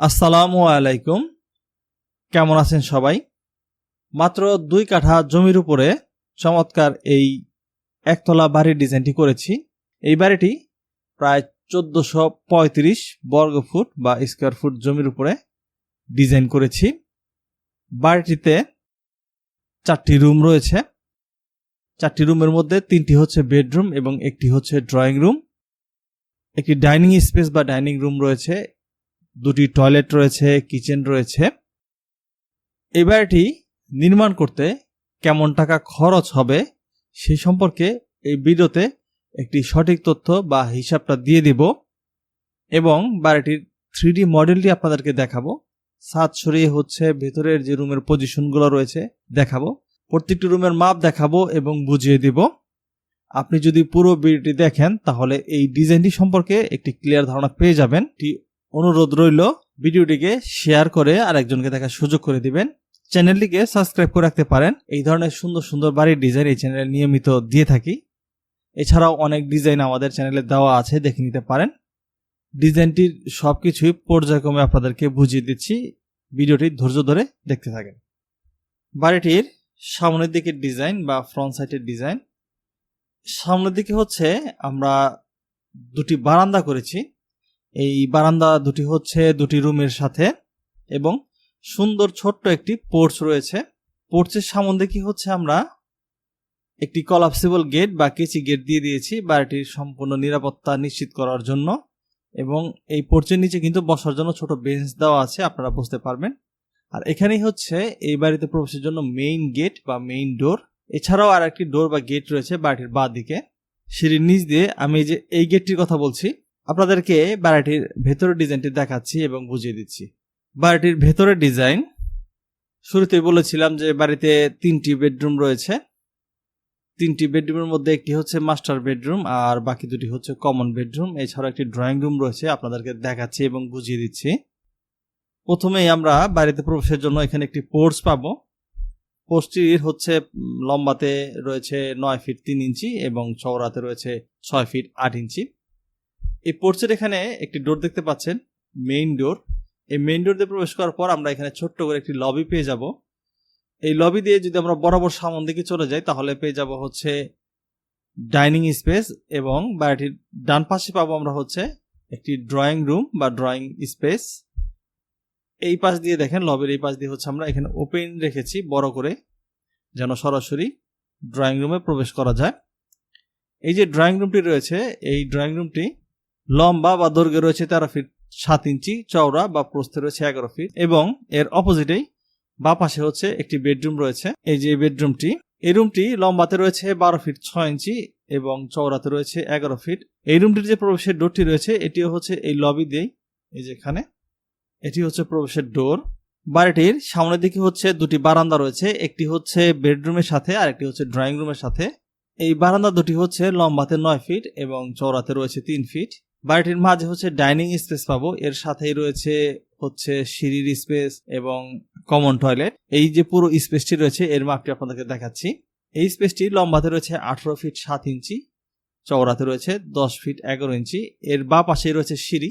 আসসালামু আলাইকুম। কেমন আছেন সবাই? মাত্র দুই কাঠা জমির উপরে চমৎকার এই একতলা বাড়ির ডিজাইনটি করেছি। এই বাড়িটি প্রায় চোদ্দশো পঁয়ত্রিশ বর্গ ফুট বা স্কোয়ার ফুট জমির উপরে ডিজাইন করেছি। বাড়িটিতে চারটি রুম রয়েছে। চারটি রুমের মধ্যে তিনটি হচ্ছে বেডরুম এবং একটি হচ্ছে ড্রয়িং রুম। একটি ডাইনিং স্পেস বা ডাইনিং রুম রয়েছে। দুটি টয়লেট রয়েছে, কিচেন রয়েছে। এই বাড়িটি নির্মাণ করতে কেমন টাকা খরচ হবে সেই সম্পর্কে এই ভিডিওতে একটি সঠিক তথ্য বা হিসাবটা দিয়ে দিব এবং বাড়িটির থ্রি মডেলটি আপনাদেরকে দেখাবো। ছাদ সরিয়ে হচ্ছে, ভেতরের যে রুমের পজিশনগুলো রয়েছে দেখাবো। প্রত্যেকটি রুমের মাপ দেখাবো এবং বুঝিয়ে দিব। আপনি যদি পুরো ভিডিওটি দেখেন তাহলে এই ডিজাইনটি সম্পর্কে একটি ক্লিয়ার ধারণা পেয়ে যাবেন। অনুরোধ রইল ভিডিওটিকে শেয়ার করে আরেকজনকে দেখার সুযোগ করে দিবেন। চ্যানেলটিকে সাবস্ক্রাইব করে রাখতে পারেন। এই ধরনের সুন্দর সুন্দর বাড়ির ডিজাইন এই চ্যানেলে নিয়মিত দিয়ে থাকি। এছাড়াও অনেক ডিজাইন আমাদের চ্যানেলে দেওয়া আছে, দেখে নিতে পারেন। ডিজাইনটির সব কিছুই পর্যায়ক্রমে আপনাদেরকে বুঝিয়ে দিচ্ছি। ভিডিওটি ধৈর্য ধরে দেখতে থাকেন। বাড়িটির সামনের দিকের ডিজাইন বা ফ্রন্ট সাইডের ডিজাইন সামনের দিকে হচ্ছে আমরা দুটি বারান্দা করেছি। এই বারান্দা দুটি হচ্ছে দুটি রুমের সাথে এবং সুন্দর ছোট্ট একটি পোর্চ রয়েছে। পোর্চের সামনে দিকে হচ্ছে আমরা? একটি কলাপসিবল গেট বা কেচি গেট দিয়ে দিয়েছি বাড়িটির সম্পূর্ণ নিরাপত্তা নিশ্চিত করার জন্য এবং এই পোর্চের নিচে কিন্তু বসার জন্য ছোট বেঞ্চ দেওয়া আছে, আপনারা বুঝতে পারবেন। আর এখানেই হচ্ছে এই বাড়িতে প্রবেশের জন্য মেইন গেট বা মেইন ডোর এছাড়াও আর একটি ডোর বা গেট রয়েছে বাড়িটির বাঁ দিকে সিঁড়ির নিচ দিয়ে আমি যে এই গেটটির কথা বলছি আপনাদেরকে বাড়িটির ভেতরের ডিজাইনটি দেখাচ্ছি এবং বুঝিয়ে দিচ্ছি। বাড়িটির ভেতরের ডিজাইন, শুরুতেই বলেছিলাম যে বাড়িতে তিনটি বেডরুম রয়েছে। তিনটি বেডরুমের মধ্যে একটি হচ্ছে মাস্টার বেডরুম আর বাকি দুটি হচ্ছে কমন বেডরুম। এছাড়াও একটি ড্রয়িং রুম রয়েছে, আপনাদেরকে দেখাচ্ছি এবং বুঝিয়ে দিচ্ছি। প্রথমেই আমরা বাড়িতে প্রবেশের জন্য এখানে একটি পোর্স পাবো। পোস্টটির হচ্ছে লম্বাতে রয়েছে নয় ফিট তিন ইঞ্চি এবং চওড়াতে রয়েছে ছয় ফিট আট ইঞ্চি। এই পোর্চের এখানে একটি ডোর দেখতে পাচ্ছেন মেইন ডোর এই মেইন ডোর দিয়ে প্রবেশ করার পর আমরা এখানে ছোট্ট করে একটি লবি পেয়ে যাব। এই লবি দিয়ে যদি আমরা বরাবর সামন দিকে চলে যাই, তাহলে পেয়ে যাব হচ্ছে ডাইনিং স্পেস এবং বাড়িটির ডান পাশে পাবো আমরা হচ্ছে একটি ড্রয়িং রুম বা ড্রয়িং স্পেস এই পাশ দিয়ে দেখেন লবির এই পাশ দিয়ে হচ্ছে আমরা এখানে ওপেন রেখেছি, বড় করে যেন সরাসরি ড্রয়িং রুমে প্রবেশ করা যায়। এই যে ড্রয়িং রুমটি রয়েছে, এই ড্রয়িং রুমটি লম্বা বা দৈর্ঘ্যে রয়েছে তেরো ফিট সাত ইঞ্চি, চওড়া বা প্রস্থে রয়েছে এগারো ফিট এবং এর অপোজিটেই বা পাশে হচ্ছে একটি বেডরুম রয়েছে। এই যে বেডরুমটি, এই রুমটি লম্বাতে রয়েছে বারো ফিট ছয় ইঞ্চি এবং চওড়াতে রয়েছে এগারো ফিট। এই রুমটির যে প্রবেশের ডোরটি রয়েছে, এটিও হচ্ছে এই লবি দিয়েই, এই যেখানে এটি হচ্ছে প্রবেশের ডোর। বাড়িটির সামনের দিকে হচ্ছে দুটি বারান্দা রয়েছে, একটি হচ্ছে বেডরুমের সাথে আর একটি হচ্ছে ড্রয়িং রুমের সাথে। এই বারান্দা দুটি হচ্ছে লম্বাতে নয় ফিট এবং চওড়াতে রয়েছে তিন ফিট। বাড়িটির মাঝে হচ্ছে ডাইনিং স্পেস পাবো। এর সাথেই রয়েছে হচ্ছে সিঁড়ির স্পেস এবং কমন টয়লেট। এই যে পুরো স্পেসটি রয়েছে, এর মাপটি আপনাদেরকে দেখাচ্ছি। এই স্পেসটি লম্বাতে রয়েছে আঠারো ফিট সাত ইঞ্চি, চওড়াতে রয়েছে দশ ফিট এগারো ইঞ্চি। এর বা পাশে রয়েছে সিঁড়ি।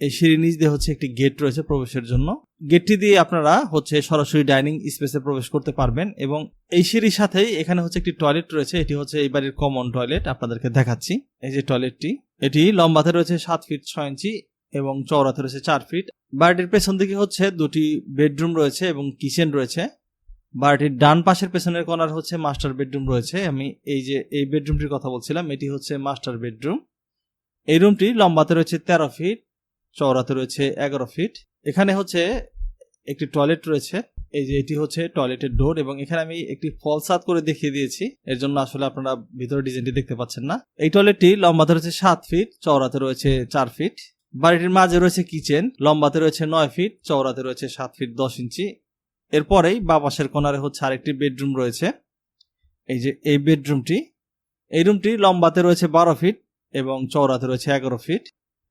এই সিঁড়ির নিচ দিয়ে হচ্ছে একটি গেট রয়েছে প্রবেশের জন্য। গেটটি দিয়ে আপনারা হচ্ছে সরাসরি ডাইনিং স্পেসে প্রবেশ করতে পারবেন এবং এই সিঁড়ির সাথেই এখানে হচ্ছে একটি টয়লেট রয়েছে। এটি হচ্ছে এই বাড়ির কমন টয়লেট আপনাদেরকে দেখাচ্ছি। এই যে টয়লেটটি। এটি লম্বাতে রয়েছে সাত ফিট ছয় ইঞ্চি এবং চওড়াতে রয়েছে চার ফিট বাড়িটির পেছন দিকে হচ্ছে দুটি বেডরুম রয়েছে এবং কিচেন রয়েছে। বাড়িটির ডান পাশের পেছনের কর্নার হচ্ছে মাস্টার বেডরুম রয়েছে। আমি এই যে, এই বেডরুমটির কথা বলছিলাম, এটি হচ্ছে মাস্টার বেডরুম এই রুমটি লম্বাতে রয়েছে তেরো ফিট চওড়াতে রয়েছে এগারো ফিট এখানে হচ্ছে একটি টয়লেট রয়েছে। এই যে এটি হচ্ছে টয়লেটের ডোর এবং এখানে আমি একটি ফলসাদ করে দেখিয়ে দিয়েছি। এর জন্য আসলে আপনারা ভিতরে ডিজাইনটি দেখতে পাচ্ছেন না। এই টয়লেটটি লম্বাতে রয়েছে সাত ফিট চওড়াতে রয়েছে চার ফিট। বাড়িটির মাঝে রয়েছে কিচেন লম্বাতে রয়েছে নয় ফিট চওড়াতে রয়েছে সাত ফিট দশ ইঞ্চি। এরপরেই বা পাশের কোনারে হচ্ছে আরেকটি বেডরুম রয়েছে। এই যে এই বেডরুমটি, এই রুমটি লম্বাতে রয়েছে বারো ফিট এবং চওড়াতে রয়েছে এগারো ফিট।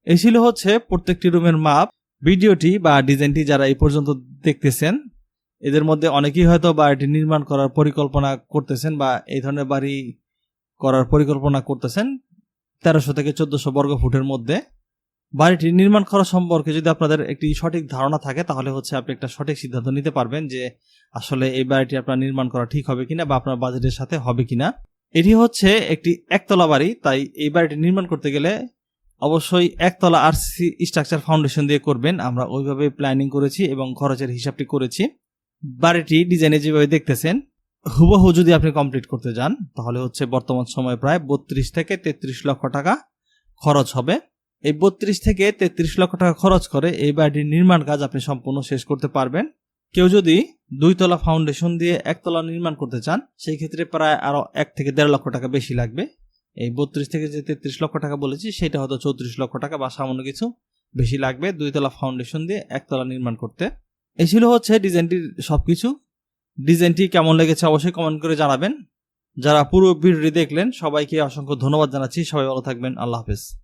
এই ছিল হচ্ছে প্রত্যেকটি রুমের মাপ। ভিডিওটি বা ডিজাইনটি যারা এই পর্যন্ত দেখতেছেন এদের মধ্যে অনেকেই হয়তো বাড়িটি নির্মাণ করার পরিকল্পনা করতেছেন বা এই ধরনের বাড়ি করার পরিকল্পনা করতেছেন তেরোশো থেকে চোদ্দশো বর্গ ফুটের মধ্যে। বাড়িটি নির্মাণ করা সম্পর্কে যদি আপনাদের একটি সঠিক ধারণা থাকে, তাহলে হচ্ছে আপনি একটা সঠিক সিদ্ধান্ত নিতে পারবেন যে আসলে এই বাড়িটি আপনার নির্মাণ করা ঠিক হবে কিনা বা আপনার বাজেটের সাথে হবে কিনা। এটি হচ্ছে একটি একতলা বাড়ি, তাই এই বাড়িটি নির্মাণ করতে গেলে অবশ্যই একতলা আরসিসি স্ট্রাকচার ফাউন্ডেশন দিয়ে করবেন। আমরা ওইভাবে প্ল্যানিং করেছি এবং খরচের হিসাবটি করেছি। বাড়িটি ডিজাইনে যেভাবে দেখতেছেন, হুবহু যদি আপনি কমপ্লিট করতে যান, তাহলে হচ্ছে বর্তমান সময়ে প্রায় বত্রিশ থেকে তেত্রিশ লক্ষ টাকা খরচ হবে। এই বত্রিশ থেকে তেত্রিশ লক্ষ টাকা খরচ করে এই বাড়িটির নির্মাণ কাজ আপনি সম্পূর্ণ শেষ করতে পারবেন। কেউ যদি দুইতলা ফাউন্ডেশন দিয়ে একতলা নির্মাণ করতে চান, সেই ক্ষেত্রে প্রায় আরও এক থেকে দেড় লক্ষ টাকা বেশি লাগবে। এই বত্রিশ থেকে যে তেত্রিশ লক্ষ টাকা বলেছি, সেটা হয়তো চৌত্রিশ লক্ষ টাকা বা সামান্য কিছু বেশি লাগবে দুইতলা ফাউন্ডেশন দিয়ে একতলা নির্মাণ করতে। এই ছিল হচ্ছে ডিজাইনটির সব কিছু ডিজাইনটি কেমন লেগেছে অবশ্যই কমেন্ট করে জানাবেন। যারা পুরো ভিডিওটি দেখলেন, সবাইকে অসংখ্য ধন্যবাদ জানাচ্ছি। সবাই ভালো থাকবেন। আল্লাহ হাফেজ।